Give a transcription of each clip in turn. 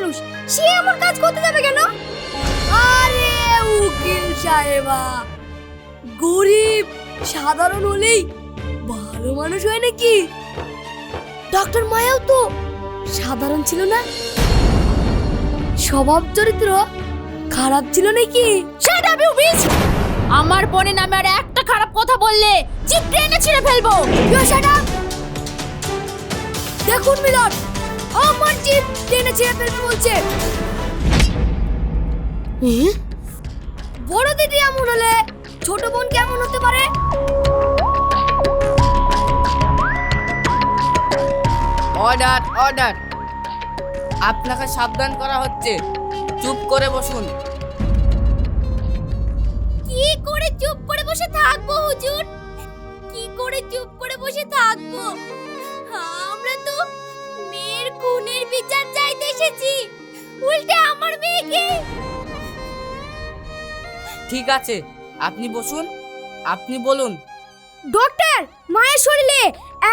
মানুষ সে এমন কাজ করতে যাবে কেন? আরে উকিল সাহেবা গরিব সাধারণ হলেই ভালো মানুষ হয় নাকি? ডক্টর মায়াও তো সাধারণ ছিল না? স্বভাব চরিত্র খারাপ ছিল নাকি? আমার বোনের নামে আর একটা খারাপ কথা বললে জিপ ট্রেনে ছিঁড়ে ফেলব। দেখুন মিলন আমার জিপ টেনে ছেড়ে ফেলবে বলছে। বড় দিদি এমন হলে ছোট বোন কেমন হতে পারে? অর্ডার অর্ডার আপনাকে সাবধান করা হচ্ছে। চুপ করে বসুন। কি করে চুপ করে বসে থাকব হুজুর? কি করে চুপ করে বসে থাকব? আমরা তো খুনের বিচার চাইতে এসেছি। উল্টে আমার মেয়েকে। ঠিক আছে আপনি বসুন আপনি বলুন। ডক্টর মায়ের শরীরে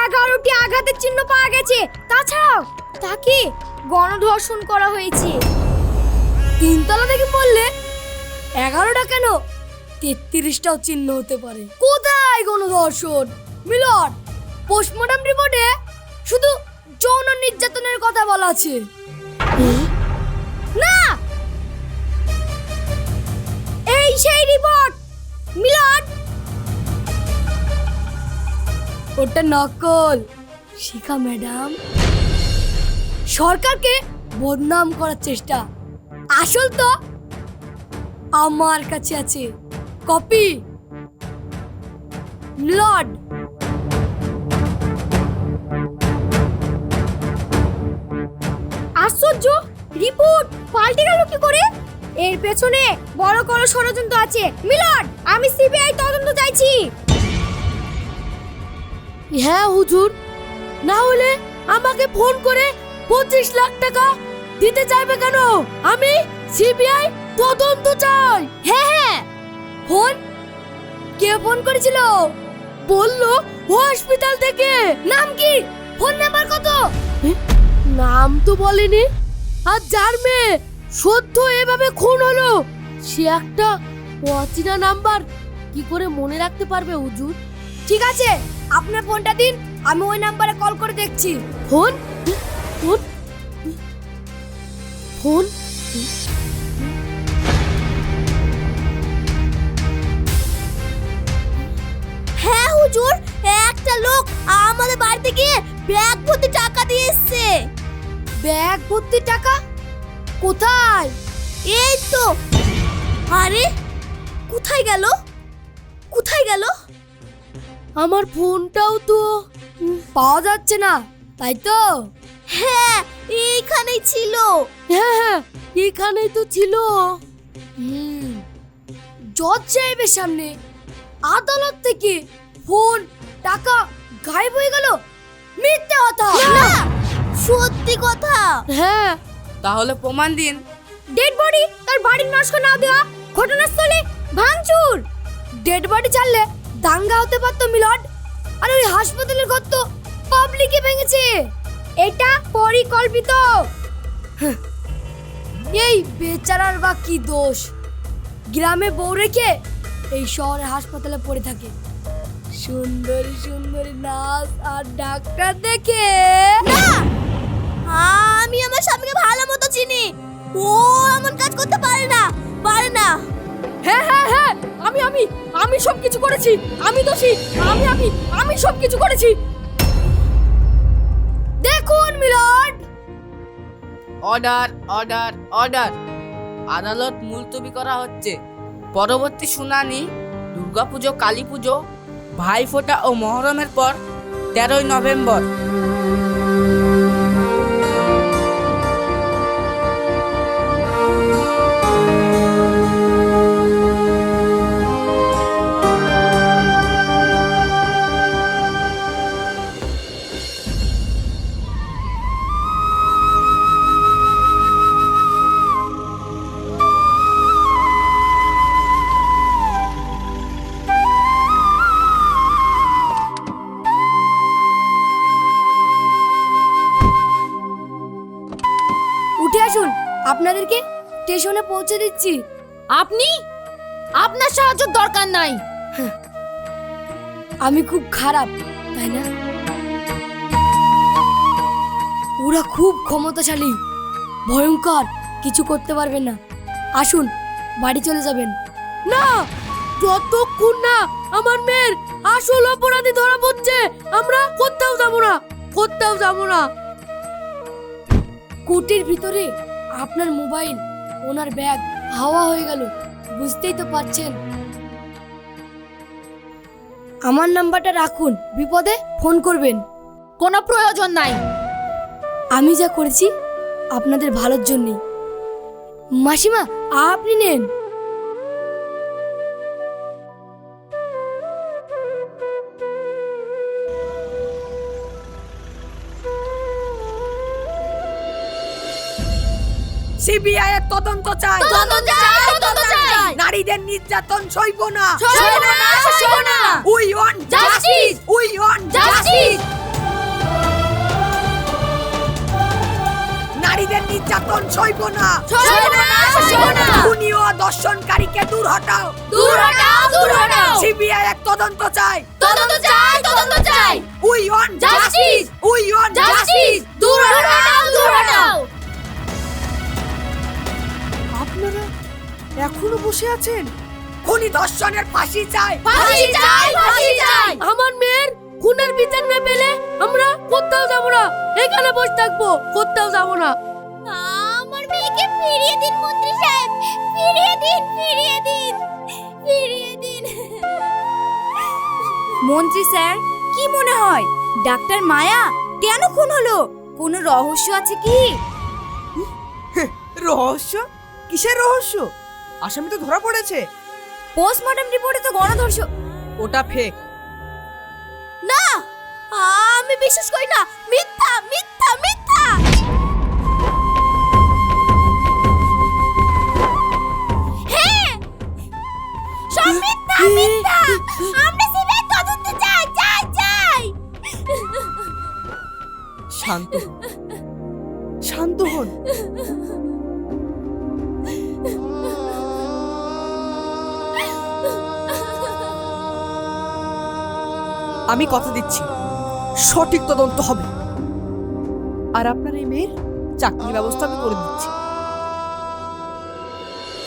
এগারোটি আঘাতের চিহ্ন পাওয়া গেছে। তাছাড়াও তাকে গণধর্ষণ করা হয়েছে। তিনতলা থেকে বললে এগারোটা কেন? তেত্রিশটাও চিহ্ন হতে পারে। কোথায় গণধর্ষণ? মিলন পোস্টমর্টম রিপোর্টে শুধু যৌন নির্যাতনের কথা বলা আছে। না! এই সেই রিপোর্ট, মিলন! ওটা নকল। শিখা, ম্যাডাম। সরকারকে বদনাম করার চেষ্টা। আসল তো আমার কাছে আছে। কপি। লর্ড আশ্চর্য রিপোর্ট পাল্টে গেল কি করে? এর পেছনে বড় কোনো ষড়যন্ত্র আছে। মিলন আমি সিবিআই তদন্ত চাইছি। হ্যাঁ হুজুর। না হলে আমাকে ফোন করে পঁচিশ লাখ টাকা দিতে চাইবে কেন? আমি সিবিআই তদন্ত চাই। হ্যাঁ হ্যাঁ। ফোন? কে ফোন করেছিল? বলল হসপিটাল থেকে। নাম কি? ফোন নাম্বার কত? নাম তো বলেনি। আর যার মেয়ে সদ্য এভাবে খুন হলো সে একটা অচেনা নাম্বার। কি করে মনে রাখতে পারবে হুজুর? ঠিক আছে আপনার ফোনটা দিন আমি ওই নাম্বারে কল করে দেখছি। ফোন? ফোন? ফোন? হ্যাঁ হুজুর একটা লোক আমাদের বাড়িতে গিয়ে ব্যাগ ভর্তি টাকা দিয়ে এসছে। ব্যাগ ভর্তি টাকা? কোথায়? এই তো। আরে, কোথায় গেল? কোথায় গেল? আমার ফোনটাও তো পাওয়া যাচ্ছে না, তাই তো? হ্যাঁ এইখানেই ছিল। হ্যাঁ হ্যাঁ এখানেই তো ছিল। হুম, জজ সাহেবের সামনে আদালত থেকে ফোন, টাকা গায়েব হয়ে গেল। মিথ্যে কথা। সত্যি কথা? হ্যাঁ। তাহলে প্রমাণ দিন। ডেড বডি তার বাড়ির নষ্ট না দেওয়া ঘটনাস্থলে ভাঙচুর। ডেড বডি ছাড়লে দাঙ্গা হতে পারতো মিলট আর ওই হাসপাতালের ঘর তো পাবলিকে ভেঙেছে। এটা পরিকল্পিত। এই বেচারার বা কি দোষ? গ্রামে বউ রেখে এই শহরে হাসপাতালে পড়ে থাকে। সুন্দরী সুন্দরী নার্স আর ডাক্তার দেখে না! আমি আমার স্বামীকে ভালো মতো চিনি। ও এমন কাজ করতে পারে না পারে না। হ্যাঁ হ্যাঁ হ্যাঁ আমি আমি আমি সব কিছু করেছি। আমি দোষী আমি আমি আমি সব কিছু করেছি। দেখুন মিলন। Order order order. আদালত মুলতবি করা হচ্ছে। পরবর্তী শুনানি দুর্গাপুজো কালী পুজো ভাইফোঁটা ও মহরমের পর তেরোই নভেম্বর। স্টেশনে পৌঁছে দিচ্ছি। আপনি? আপনার সাহায্যের দরকার নাই। আমি খুব খারাপ তাই না? ওরা খুব ক্ষমতাশালী ভয়ঙ্কর কিছু করতে পারবেন না। আসুন বাড়ি চলে যাবেন। না যতক্ষণ না আমার মেয়ের আসল অপরাধী ধরা পড়ছে আমরা কোথাও যাব না কোথাও যাব না। কোটের ভিতরে আপনার মোবাইল ওনার ব্যাগ হাওয়া হয়ে গেল। বুঝতেই তো পারছেন। আমার নাম্বারটা রাখুন বিপদে ফোন করবেন। কোনো প্রয়োজন নাই। আমি যা করেছি আপনাদের ভালোর জন্যেই। মাসিমা আপনি নেন। সিবিআই এর তদন্ত চাই। তদন্ত চাই তদন্ত চাই। নারীদের নির্যাতন সইব না। সইব না, সইব না। We want Justice! We want justice. নারীদের নির্যাতন সইব না। সইব না, সইব না। খুনি ও দর্শনকারীকে দূর হটাও। দূর হটাও দূর হটাও। সিবিআই এক তদন্ত চাই। তদন্ত চাই তদন্ত চাই। We want Justice! We want justice. দূর হটাও দূর হটাও। এখনও বসে আছেন? খুনি ধর্ষণের ফাঁসি চাই। ফাঁসি চাই ফাঁসি চাই। আমার মেয়ের খুনের বিচার না পেলে আমরা কোথাও যাব না। এখানে বসে থাকব কোথাও যাব না। আমার মেয়েকে ফিরিয়ে দিন মন্ত্রী সাহেব। ফিরিয়ে দিন ফিরিয়ে দিন ফিরিয়ে দিন। মন্ত্রী স্যার কি মনে হয়? ডাক্তার মায়া কেন খুন হলো? কোনো রহস্য আছে কি? রহস্য? কিসের রহস্য? আসামি তো ধরা পড়েছে। পোস্টমর্টম রিপোর্টে তো গণধর্ষ ওটা ফেক। না! আমি বিশ্বাস করি না। মিথ্যা মিথ্যা মিথ্যা! হ্যাঁ! সব মিথ্যা মিথ্যা! আমরা সিবিআই তদন্ত চাই চাই চাই! শান্ত শান্ত হন। আমি কথা দিচ্ছি। সঠিক তদন্ত হবে। আর আপনার এই মেয়ের চাকরির ব্যবস্থা আমি করে দিচ্ছি।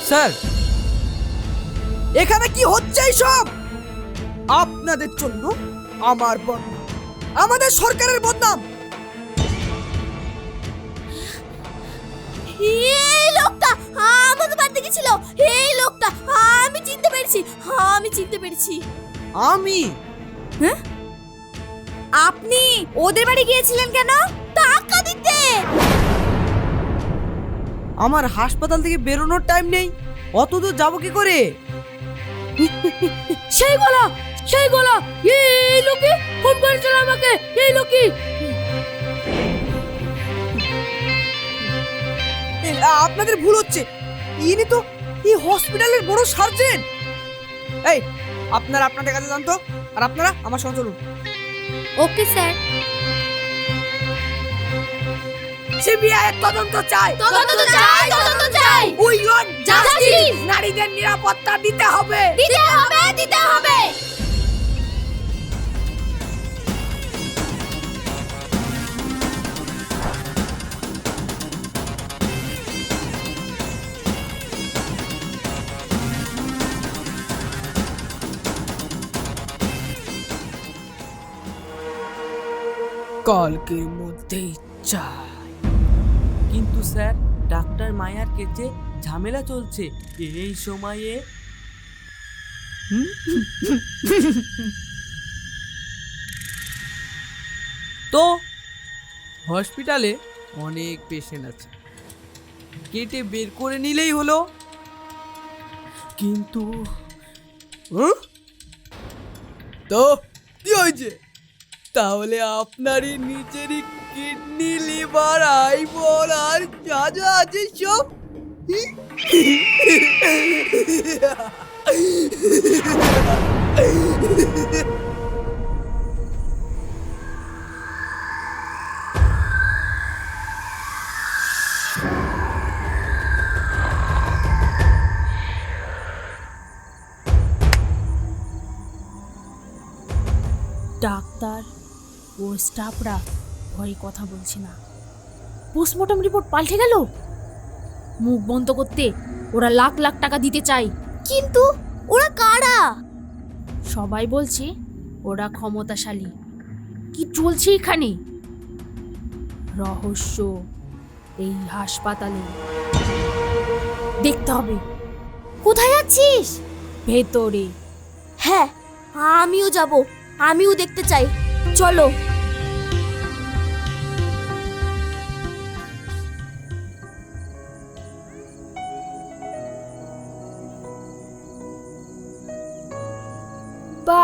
স্যার! এখানে কি হচ্ছে সব আপনাদের জন্য আমার বদনাম। আমাদের সরকারের বদনাম। এই লোকটা আমাদের বাড়িতে গেছিল। এই লোকটা আমি চিনতে পেরেছি। আমি চিনতে পেরেছি। আমি? আপনি ওদের বাড়ি গিয়েছিলেন কেন? টাকা দিতে। আমার হাসপাতাল থেকে বেরোনোর টাইম নেই। অত দূর যাব কি করে? সেই গলা সেই গলা। এই লোকে ফোন করেছিল আমাকে। এই লোকি আপনাদের ভুল হচ্ছে। ইনি তো এই হসপিটালের বড় সার্জেন এই আপনারা আপনাদের কাছে জানতো আর আপনারা আমার সঙ্গে চলুন। Okay sir. সিবিআই তদন্ত চাই। তদন্ত চাই তদন্ত চাই। উই ওয়ান্ট জাস্টিস নারীদের নিরাপত্তা দিতে হবে। দিতে হবে দিতে হবে। কালকের মধ্যেই চাই। কিন্তু স্যার ডাক্তার মায়ার কেচে ঝামেলা চলছে। এই সময়ে তো হসপিটালে অনেক পেশেন্ট আছে। কেটে বের করে নিলেই হলো। কিন্তু? তো কি হয়েছে? তাহলে আপনারই নিজেরই কিডনি লিভার আইবল আর যা যা আছে সব? স্টাফরা ভয়ে কথা বলছে না। পোস্টমর্টম রিপোর্ট পাল্টে গেল? মুখ বন্ধ করতে ওরা লাখ লাখ টাকা দিতে চাই কিন্তু ওরা কারা? সবাই বলছে ওরা ক্ষমতাশালী। কি চলছে এখানে? রহস্য এই হাসপাতালে। দেখতে হবে। কোথায় যাচ্ছিস ভেতরে। হ্যাঁ আমিও যাব। আমিও দেখতে চাই। চলো।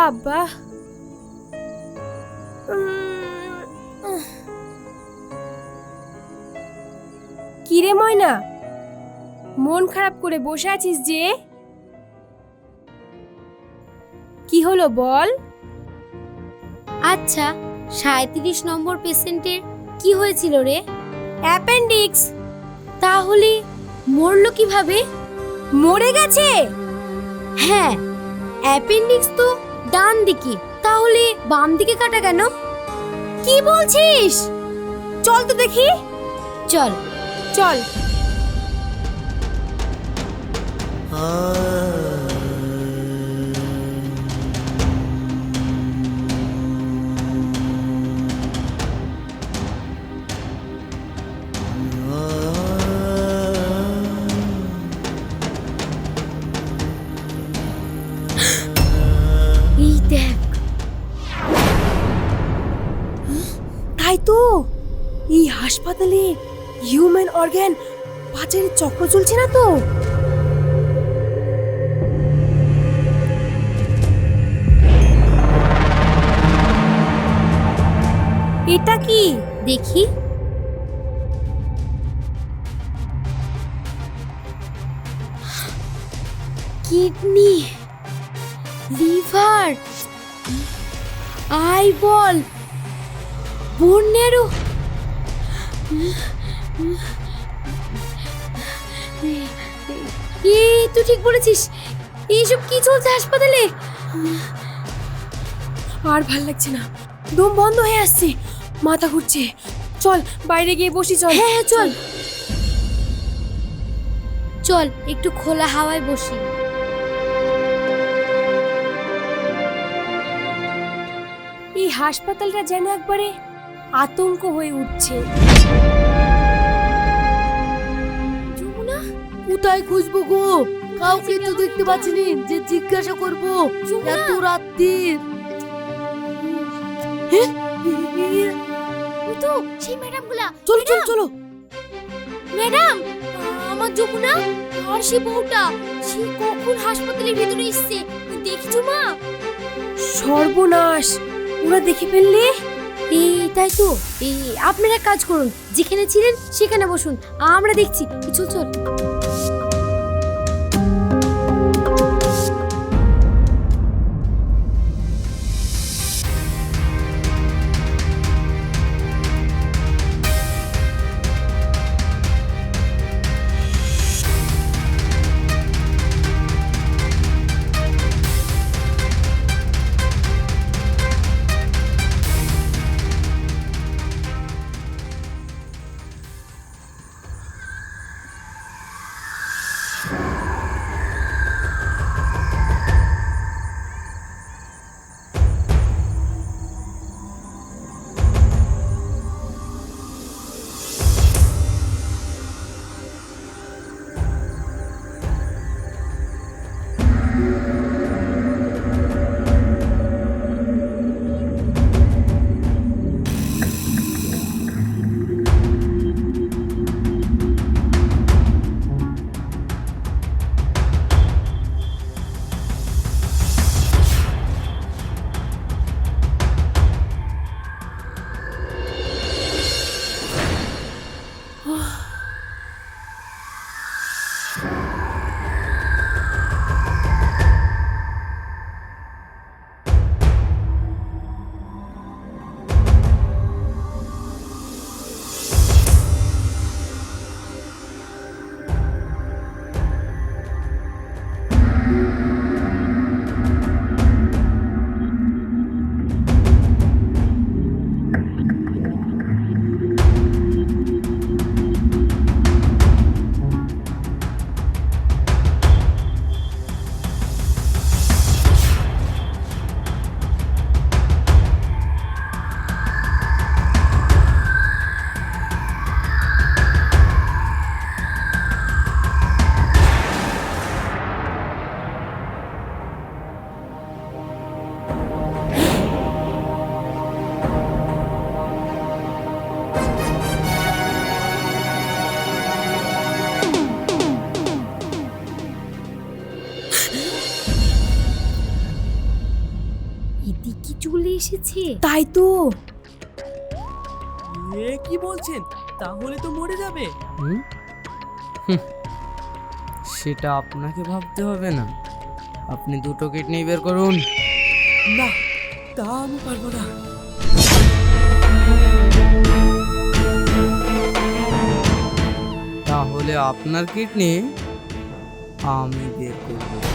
বাবা কিরে ময়না? মন খারাপ করে বসে আছিস যে? কি হলো বল? আচ্ছা সাঁত্রিশ নম্বর পেশেন্টের কি হয়েছিল রে? অ্যাপেন্ডিক্স। তাহলে মরলো কীভাবে? মরে গেছে? হ্যাঁ অ্যাপেন্ডিক্স তো ডান দিকে তাহলে বাম দিকে কাটা কেন? কি বলছিস? চল তো দেখি। চল। চল। এই দেখ। তাই তো। এই হাসপাতালে হিউম্যান অর্গ্যান পাচারের চক্র চলছে না তো? এটা কি? দেখি। কিডনি, লিভার আইবল বন্যেরও এই তুই ঠিক বলেছিস। এইসব কি চলছে হাসপাতালে? আর ভালো লাগছে না। দম বন্ধ হয়ে আসছে। মাথা ঘুরছে। চল, বাইরে গিয়ে বসি, চল। হ্যাঁ হ্যাঁ চল। চল, একটু খোলা হাওয়ায় বসি। হাসপাতালটা যেন একবারে আতঙ্ক হয়ে উঠছে। যমুনা? কোথায় খুঁজবো গো? কাউকে তো দেখতে পাচ্ছি নি যে জিজ্ঞাসা করব। যমুনা! এত রাত্রির ওই তো সেই ম্যাডামগুলা। চলো চলো চলো। ম্যাডাম! আমার যমুনা আর সে বউটা সে কখন হাসপাতালের ভিতরে এসছে? দেখছ মা? সর্বনাশ! ওরা দেখে ফেললে? এই তাই তো। এই আপনারা কাজ করুন, যেখানে ছিলেন সেখানে বসুন। আমরা দেখছি। চল চল। চল চলে এসেছে। তাই তো। এ কি বলছেন? তাহলে তো মরে যাবে। হুম? হুম। সেটা আপনাকে ভাবতে হবে না। আপনি দুটো কিডনি বের করুন। না তা আমি পারব না। তাহলে আপনার কিডনি আমি বের করব।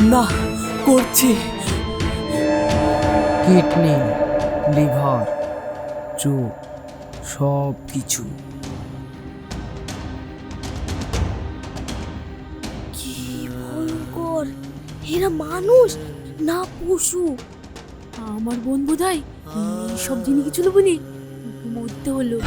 না করছি। কিডনি লিভার চোখ সব কিছু। কি ভয়ঙ্কর। এরা মানুষ না পশু। আমার বোন বোধ হয় সব জিনিস কিছু বলি মরতে হলো।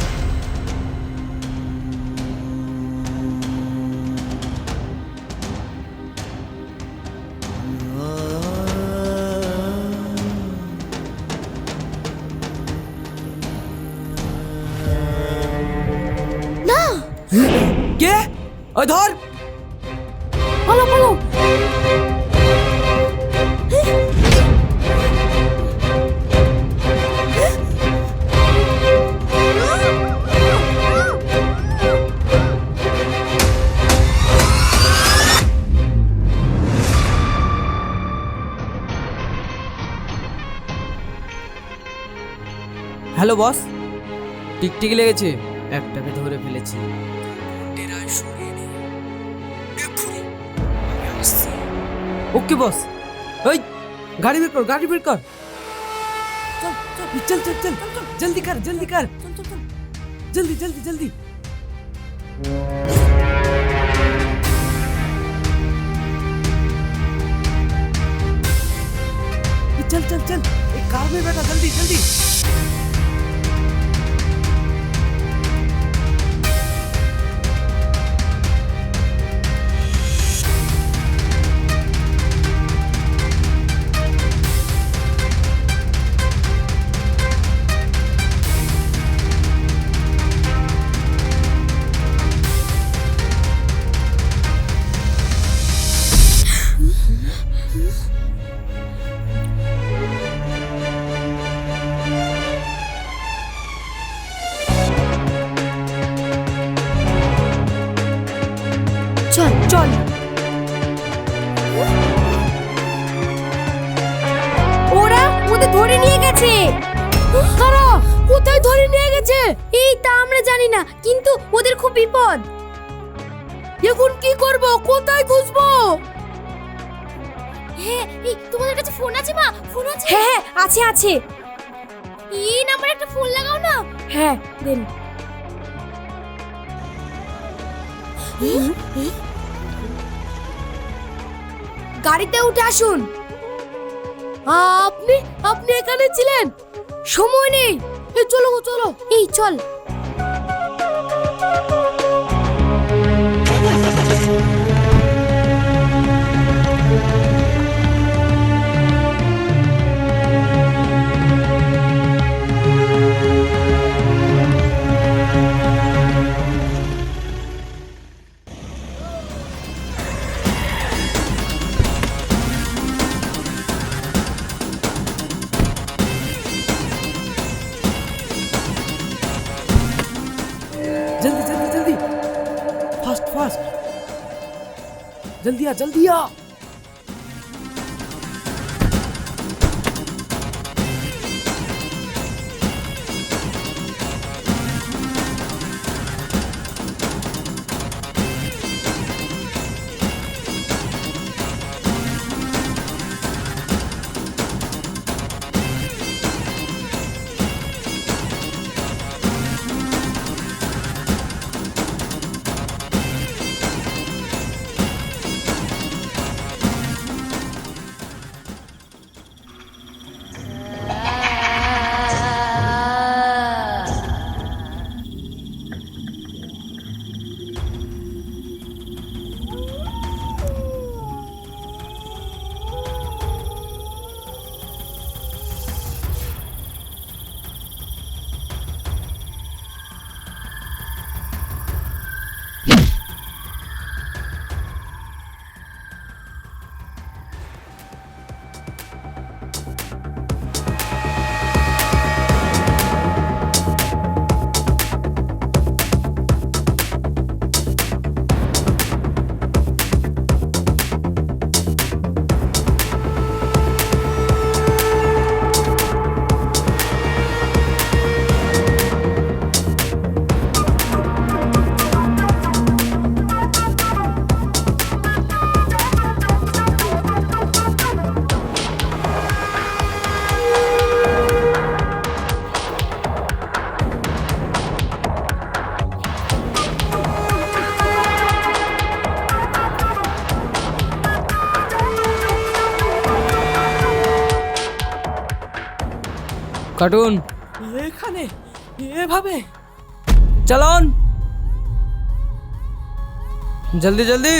হ্যালো বস টিকটিকি লেগেছে একটাকে ধরে ফেলেছি ওকে বস ওই গাড়ি বের কর গাড়ি বের কর চল চল চল চল জলদি কর জলদি কর জলদি জলদি জলদি चल चल चल एक कार में बैठा जल्दी जल्दी আছে। আছে একটা লাগাও না। হ্যাঁ দেন। গাড়িতে উঠে আসুন। আপনি আপনি এখানে ছিলেন? সময় নেই। চলো চলো। এই, চল। जल्दी आ जल्दी आ। কাটুন এখানে এভাবে। চলুন। জলদি জলদি।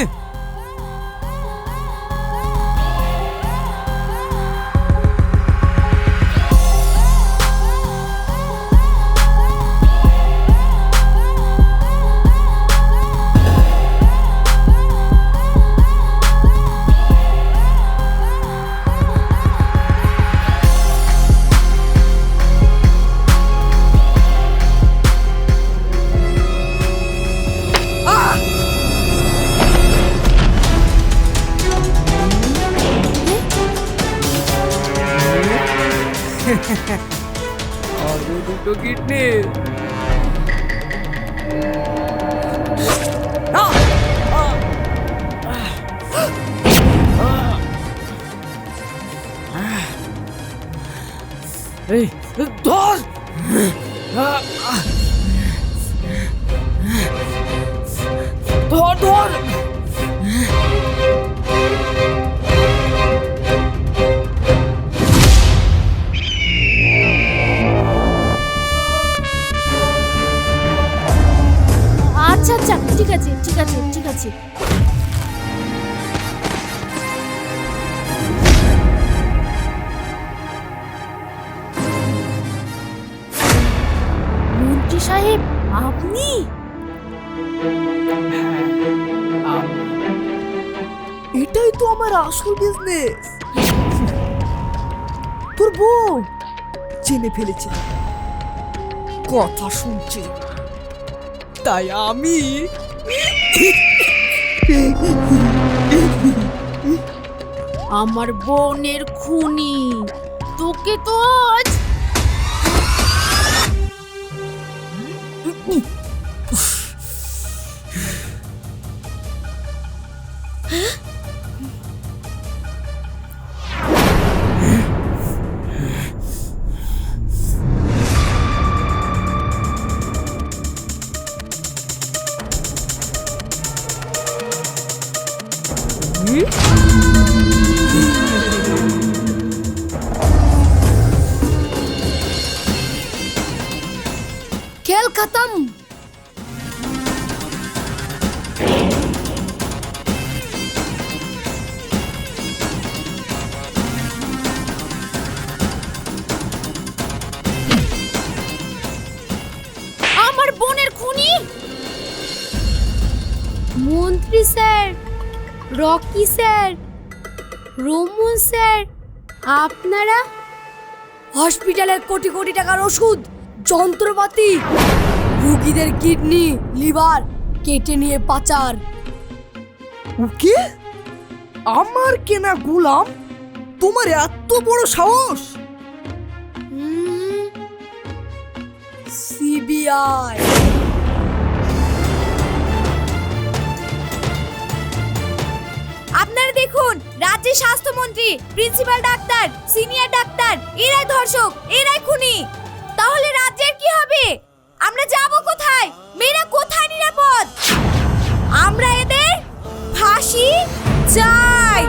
দুটো আছে, ঠিক আছে ঠিক আছে। মন্ত্রী সাহেব, আপনি? এটাই তো আমার আসল বিজনেস তোর বউ জেনে ফেলেছে। কথা শুনছে। তাই আমি আমার বোনের খুনি তোকে তো আপনারা? হসপিটালের কোটি কোটি টাকার ওষুধ যন্ত্রপাতি রুগীদের কিডনি লিভার কেটে নিয়ে পাচার। ওকে আমার কেনা গোলাম? তোমার এত বড় সাহস! সিবিআই। আমাদের স্বাস্থ্যমন্ত্রী প্রিন্সিপাল ডাক্তার সিনিয়র ডাক্তার, এরাই ধর্ষক, এরাই খুনি। তাহলে রাজ্যের কি হবে? আমরা যাব কোথায়? মেয়েরা কোথায় নিরাপদ? আমরা এদের ফাঁসি চাই।